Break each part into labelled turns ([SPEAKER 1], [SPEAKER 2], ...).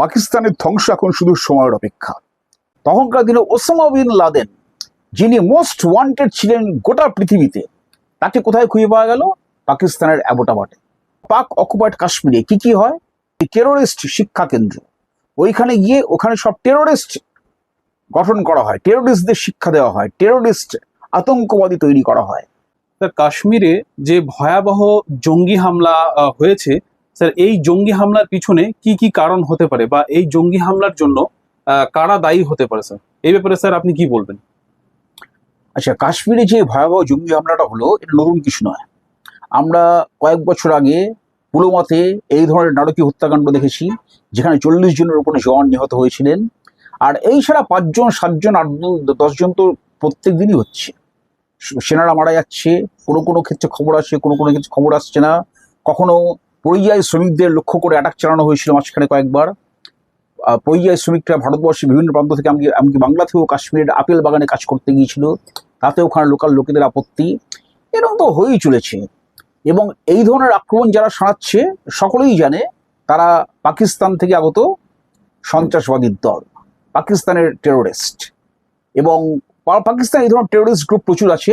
[SPEAKER 1] পাকিস্তানের ধ্বংস এখন শুধু সময়ের অপেক্ষা। তখনকার দিনে ওসামা বিন লাদেন, যিনি মোস্ট ওয়ান্টেড ছিলেন গোটা পৃথিবীতে, তাকে কোথায় খুঁজে পাওয়া গেল? পাকিস্তানের অ্যাবোটাবাটে পাক অকুপাইড কাশ্মীরে কি কি হয়? টেরোরিস্ট শিক্ষা কেন্দ্র। ওইখানে গিয়ে ওখানে সব টেরোরিস্ট গঠন করা হয়। টেরোরিস্টদের শিক্ষা দেওয়া হয়। টেরোরিস্ট আতঙ্কবাদী তৈরি করা হয়।
[SPEAKER 2] কাশ্মীরে যে ভয়াবহ জঙ্গি হামলা হয়েছে স্যার এই জঙ্গি হামলার পিছনে কি কি কারণ হতে পারে বা এই জঙ্গি হামলার জন্য কারা দায়ী হতে পারে স্যার এই ব্যাপারে স্যার আপনি কি বলবেন?
[SPEAKER 1] আচ্ছা কাশ্মীরে যে ভয়াবহ জঙ্গি হামলাটা হলো, এটা নতুন কিছু নয়। আমরা কয়েক বছর আগে পুলওয়াতে এই ধরনের নারকীয় হত্যাকাণ্ড দেখেছি, যেখানে চল্লিশ জনের উপরে জওয়ান নিহত হয়েছিলেন। আর এই ছাড়া পাঁচজন, সাতজন আট দশজন তো প্রত্যেক দিনই হচ্ছে। সেনারা মারা যাচ্ছে, কোনো কোনো ক্ষেত্রে খবর আসছে কোনো কোনো ক্ষেত্রে খবর আসছে না। কখনো পরিযায়ী শ্রমিকদের লক্ষ্য করে অ্যাটাক চালানো হয়েছিল মাঝখানে কয়েকবার। পরিযায়ী শ্রমিকরা ভারতবর্ষের বিভিন্ন প্রান্ত থেকে এমনকি এমনকি বাংলা থেকেও কাশ্মীরের আপেল বাগানে কাজ করতে গিয়েছিল। তাতে ওখানে লোকাল লোকেদের আপত্তি। এরকম তো হয়েই চলেছে। এবং এই ধরনের আক্রমণ যারা সারাচ্ছে, সকলেই জানে তারা পাকিস্তান থেকে আগত সন্ত্রাসবাদীর দল, পাকিস্তানের টেরোরিস্ট এবং পাকিস্তান এই ধরনের টেরোরিস্ট গ্রুপ প্রচুর আছে।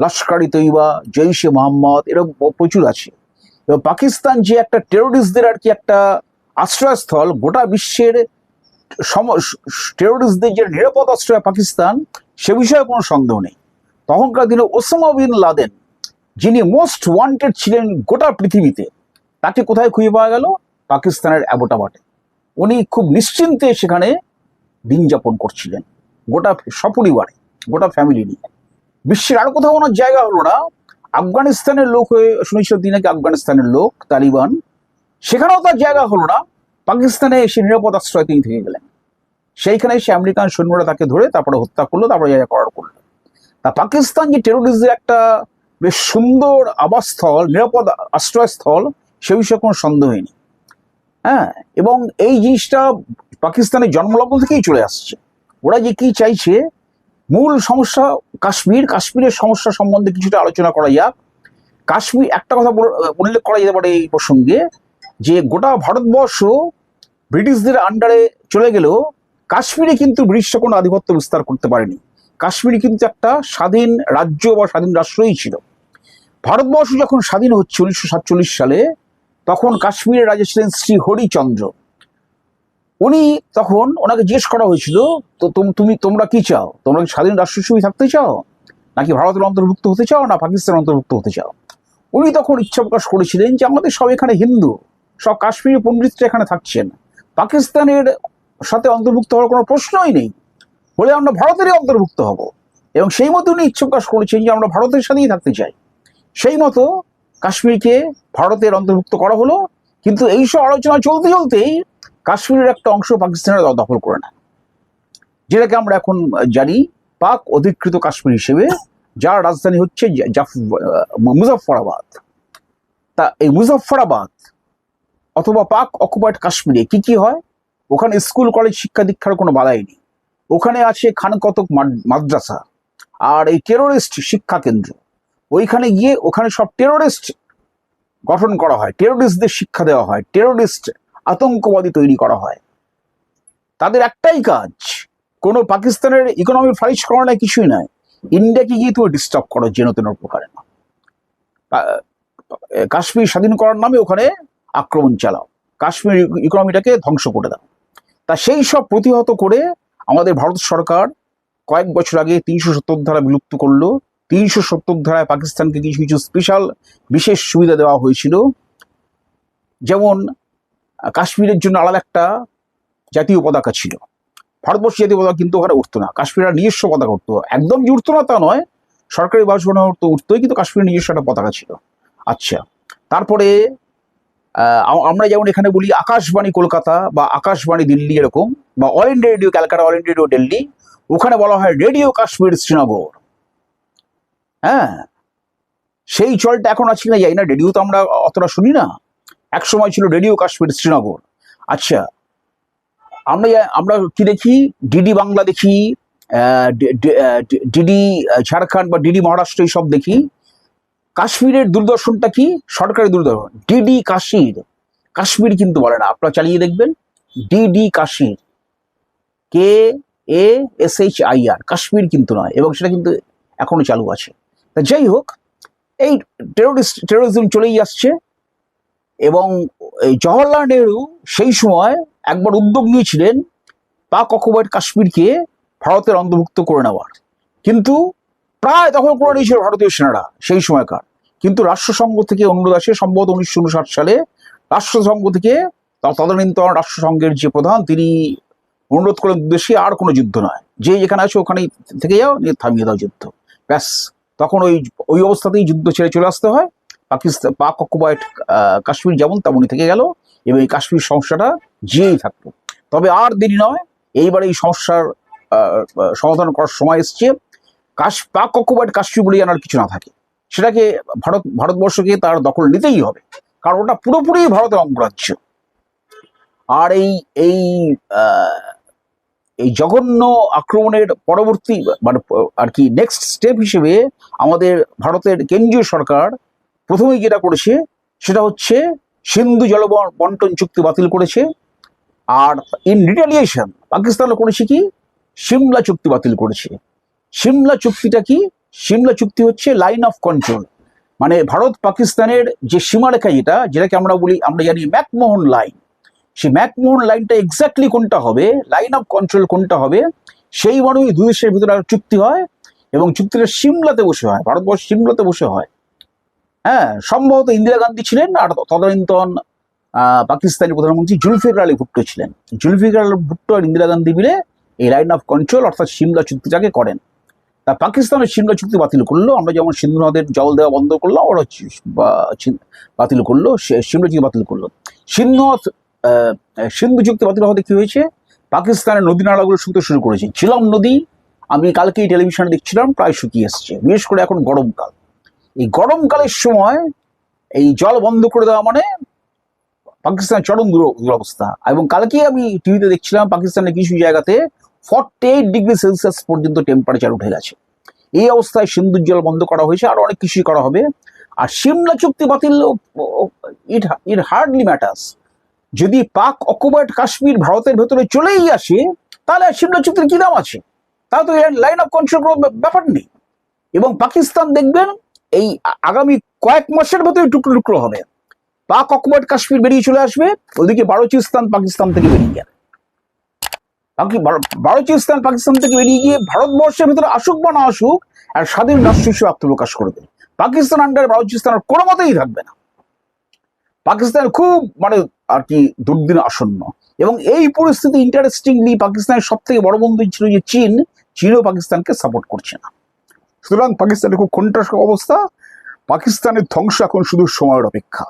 [SPEAKER 1] লস্কর তৈবা জৈশে মোহাম্মদ, এরকম প্রচুর আছে। পাকিস্তান যে একটা টেরোরিস্টদের আর কি একটা আশ্রয়স্থল, গোটা বিশ্বের টেরোরিস্টদের যে নিরাপদ আশ্রয় পাকিস্তান, সে বিষয়ে কোনো সন্দেহ নেই। তখনকার দিনে ওসামা বিন লাদেন, যিনি মোস্ট ওয়ান্টেড ছিলেন গোটা পৃথিবীতে, তাকে কোথায় খুঁজে পাওয়া গেল? পাকিস্তানের অ্যাবোটাবাটে। উনি খুব নিশ্চিন্তে সেখানে দিন যাপন করছিলেন, গোটা সপরিবারে, গোটা ফ্যামিলি নিয়ে। বিশ্বের আর কোথাও ওনার জায়গা হলো না আফগানিস্তানের লোক হয়ে শুনেছিল তিনি নাকি আফগানিস্তানের লোক, তালিবান? সেখানেও তার জায়গা হলো না। পাকিস্তানে এসে নিরাপদ আশ্রয় তিনি থেকে গেলেন। সেইখানে এসে আমেরিকান সৈন্যরা তাকে ধরে তারপরে হত্যা করল, তারপরে যা করার করল। তা পাকিস্তান যে টেরোরিস্টদের একটা বেশ সুন্দর আবাসস্থল, নিরাপদ আশ্রয়স্থল, সে বিষয়ে কোনো সন্দেহই নেই। হ্যাঁ এবং এই জিনিসটা পাকিস্তানের জন্মলগ্ন থেকেই চলে আসছে। ওরা যে কি চাইছে মূল সমস্যা কাশ্মীর, কাশ্মীরের সমস্যা সম্বন্ধে কিছুটা আলোচনা করা যাক। কাশ্মীর একটা কথা উল্লেখ করা যেতে পারে এই প্রসঙ্গে যে গোটা ভারতবর্ষ ব্রিটিশদের আন্ডারে চলে গেলেও কাশ্মীরে কিন্তু ব্রিটিশরা কোনো আধিপত্য বিস্তার করতে পারেনি। কাশ্মীর কিন্তু একটা স্বাধীন রাজ্য বা স্বাধীন রাষ্ট্রই ছিল। ভারতবর্ষ যখন স্বাধীন হচ্ছে উনিশশো সাতচল্লিশ সালে, তখন কাশ্মীরের রাজা ছিলেন শ্রী হরিচন্দ্র। উনি তখন ওনাকে জিজ্ঞেস করা হয়েছিল, তো তুমি তোমরা কি চাও? তোমরা কি স্বাধীন রাষ্ট্র হিসেবে থাকতে চাও? নাকি ভারতের অন্তর্ভুক্ত হতে চাও? না, পাকিস্তানের অন্তর্ভুক্ত হতে চাও? উনি তখন ইচ্ছা প্রকাশ করেছিলেন যে আমাদের সব এখানে হিন্দু, সব কাশ্মীরি পণ্ডিতরা এখানে থাকছেন। পাকিস্তানের সাথে অন্তর্ভুক্ত হওয়ার কোনো প্রশ্নই নেই। বলে আমরা ভারতেরই অন্তর্ভুক্ত হব। এবং সেই মতো উনি ইচ্ছা প্রকাশ করেছেন যে আমরা ভারতের সাথেই থাকতে চাই। সেই মতো কাশ্মীরকে ভারতের অন্তর্ভুক্ত করা হলো। কিন্তু এইসব আলোচনা চলতে চলতেই কাশ্মীরের একটা অংশ পাকিস্তানের দখল করে নেয়। যেটাকে আমরা এখন জানি পাক অধিকৃত কাশ্মীর হিসেবে, যার রাজধানী হচ্ছে মুজাফফরাবাদ। তা এই মুজাফফরাবাদ অথবা পাক অকুপাইড কাশ্মীরে কি কি হয়? ওখানে স্কুল, কলেজ, শিক্ষা দীক্ষার কোনো বাধাই নেই। ওখানে আছে খানকতক মাদ- মাদ্রাসা আর এই টেরোরিস্ট শিক্ষা কেন্দ্র। ওইখানে গিয়ে ওখানে সব টেরোরিস্ট গঠন করা হয়। টেরোরিস্টদের শিক্ষা দেওয়া হয়। টেরোরিস্ট আতঙ্কবাদী তৈরি করা হয়। তাদের একটাই কাজ, কোনো পাকিস্তানের ইকোনমি ফারিজ করা নয় কিছুই নয়। ইন্ডিয়াকে গিয়ে তুমি ডিস্টার্ব করো যেন তেন প্রকারে না। কাশ্মীর স্বাধীন করার নামে ওখানে আক্রমণ চালাও। কাশ্মীর ইকোনমিটাকে ধ্বংস করে দাও। তা সেই সব প্রতিহত করে আমাদের ভারত সরকার কয়েক বছর আগে তিনশো সত্তর ধারা বিলুপ্ত করল। তিনশো সত্তর ধারায় পাকিস্তানকে কিছু কিছু স্পেশাল বিশেষ সুবিধা দেওয়া হয়েছিল। যেমন কাশ্মীরের জন্য আলাদা একটা জাতীয় পতাকা ছিল। ভারতবর্ষ জাতীয় পতাকা কিন্তু ওখানে উঠতো না। কাশ্মীরের নিজস্ব পতাকা উঠতো। একদম যে উঠতো না তা নয়, সরকারি বাসভবনে উঠতো উঠতোই কিন্তু কাশ্মীরের নিজস্ব একটা পতাকা ছিল। আচ্ছা তারপরে আমরা যেমন এখানে বলি আকাশবাণী কলকাতা বা আকাশবাণী দিল্লি এরকম বা all India radio, Calcutta all India radio Delhi, ওখানে বলা হয় রেডিও কাশ্মীর শ্রীনগর। হ্যাঁ সেই চলটা এখন আছে কিনা যাই না, রেডিও তো আমরা অতটা শুনি না। এক সময় ছিল রেডিও কাশ্মীর শ্রীনগর। আচ্ছা আমরা আমরা কি দেখি? ডিডি বাংলা দেখি ডিডি ঝাড়খণ্ড বা ডিডি মহারাষ্ট্র সব দেখি। কাশ্মীরের দূরদর্শনটা কি? সরকারি দূরদর্শন। ডিডি কাশ্মীর। কাশ্মীর কিন্তু বলে না, আপনারা চালিয়ে দেখবেন। DD Kashmir. K A S H I R Kashmir কিন্তু নয়, এবং সেটা কিন্তু এখনও চালু আছে। তা যাই হোক, এই টেরোরিস্ট টেরোরিজম চলেই আসছে। এবং এই জওহরলাল নেহরু সেই সময় একবার উদ্যোগ নিয়েছিলেন পাক অকুপাইড কাশ্মীরকে ভারতের অন্তর্ভুক্ত করে নেওয়ার। কিন্তু প্রায় দখল করে নিয়েছিল ভারতীয় সেনারা সেই সময়কার। কিন্তু রাষ্ট্রসংঘ থেকে অনুরোধ আসে, সম্ভবত উনিশশো উনষাট সালে রাষ্ট্রসংঘ থেকে তদানীন্তন রাষ্ট্রসংঘের যে প্রধান, তিনি অনুরোধ করেন দেশে আর কোনো যুদ্ধ নয়। যে যেখানে আছে ওখানেই থেকে যাও, নিয়ে থামিয়ে দাও যুদ্ধ। ব্যাস, তখন ওই ওই অবস্থাতেই যুদ্ধ ছেড়ে চলে আসতে হয়। পাকিস্তান পাক অকুপাইড কাশ্মীর যেমন তেমনই থেকে গেল এবং এই কাশ্মীর সমস্যাটা জিয়েই থাকল। তবে আর দেরি নয়, এইবার এই সমস্যার সমাধান করার সময় এসছে। কাশ, পাক অকুপাইড কাশ্মীর বলে যেন আর কিছু না থাকে। সেটাকে ভারত, ভারতবর্ষকে তার দখল নিতেই হবে, কারণ ওটা পুরোপুরি ভারতের অঙ্গরাজ্য। আর এই এই এই জঘন্য আক্রমণের পরবর্তী মানে আর কি নেক্সট স্টেপ হিসেবে আমাদের ভারতের কেন্দ্রীয় সরকার প্রথমেই যেটা করেছে, সেটা হচ্ছে সিন্ধু জল বন্টন চুক্তি বাতিল করেছে। আর ইন রিটালিয়েশন পাকিস্তানও করেছে কি? সিমলা চুক্তি বাতিল করেছে। সিমলা চুক্তিটা কি? সিমলা চুক্তি হচ্ছে লাইন অফ কন্ট্রোল মানে ভারত পাকিস্তানের যে সীমারেখা যেটা, যেটাকে আমরা বলি, আমরা জানি ম্যাকমোহন লাইন সেই ম্যাকমোহন লাইনটা এক্স্যাক্টলি কোনটা হবে? লাইন অফ কন্ট্রোল কোনটা হবে? সেই মর্মে দুই দেশের ভিতরে চুক্তি হয় এবং চুক্তিটা সিমলাতে বসে হয়, ভারতবর্ষ সিমলাতে বসে হয়। হ্যাঁ সম্ভবত ইন্দিরা গান্ধী ছিলেন আর তদানীন্তন আহ, পাকিস্তানি প্রধানমন্ত্রী জুলফিকার আলী ভুট্টো ছিলেন। জুলফিকার আলী ভুট্টো আর ইন্দিরা গান্ধী মিলে এই লাইন অফ কন্ট্রোল অর্থাৎ সিমলা চুক্তিটাকে করেন। তা পাকিস্তানের সিমলা চুক্তি বাতিল করল আমরা যেমন সিন্ধু নদের জল দেওয়া বন্ধ করলাম ওরা বাতিল করল সিমলা চুক্তি বাতিল করল। সিন্ধু সিন্ধু চুক্তি বাতিল হওয়াতে কি হয়েছে? পাকিস্তানের নদী নালাগুলো শুকতে শুরু করেছে। ঝিলম নদী আমি কালকেই টেলিভিশনে দেখছিলাম প্রায় শুকিয়ে এসছে। বিশেষ করে এখন গরমকাল। এই গরমকালের সময় এই জল বন্ধ করে দেওয়া মানে পাকিস্তানের চরম দুর- দুরবস্থা। এবং কালকে আমি টিভিতে দেখছিলাম পাকিস্তানের কিছু জায়গাতে ফর্টি এইট ডিগ্রি সেলসিয়াস পর্যন্ত টেম্পারেচার উঠে গেছে। এই অবস্থায় সিন্ধুর জল বন্ধ করা হয়েছে, আরও অনেক কিছুই করা হবে। আর সিমলা চুক্তি বাতিল ইট ইট হার্ডলি ম্যাটার্স যদি পাক অকুপাইড কাশ্মীর ভারতের ভেতরে চলেই আসে, তাহলে সিমলা চুক্তির কি দাম আছে? তাহলে তো লাইন অফ কন্ট্রোল কোনো ব্যাপার নেই। এবং পাকিস্তান দেখবেন এই আগামী কয়েক মাসের ভেতরে টুকরো টুকরো হবে। পাক অকুপাইড কাশ্মীর বেরিয়ে চলে আসবে, ওদিকে বালুচিস্তান পাকিস্তান থেকে বেরিয়ে বাল- বালুচিস্তান পাকিস্তান থেকে বেরিয়ে গিয়ে ভারতবর্ষের ভিতরে আসুক বা না আসুক, আর স্বাধীন রাষ্ট্র হিসেবে আত্মপ্রকাশ করবে পাকিস্তান আন্ডার বালুচিস্তান আর কোনো মতেই থাকবে না। পাকিস্তান খুব মানে আর কি দুর্দিন আসন্ন। এবং এই পরিস্থিতি ইন্টারেস্টিংলি পাকিস্তানের সব থেকে বড় বন্ধু ছিল যে চীন, চীনও পাকিস্তানকে সাপোর্ট করছে না। সুতরাং পাকিস্তানের খুব কন্ট্রাস অবস্থা পাকিস্তানের ধ্বংস এখন শুধু সময়ের অপেক্ষা।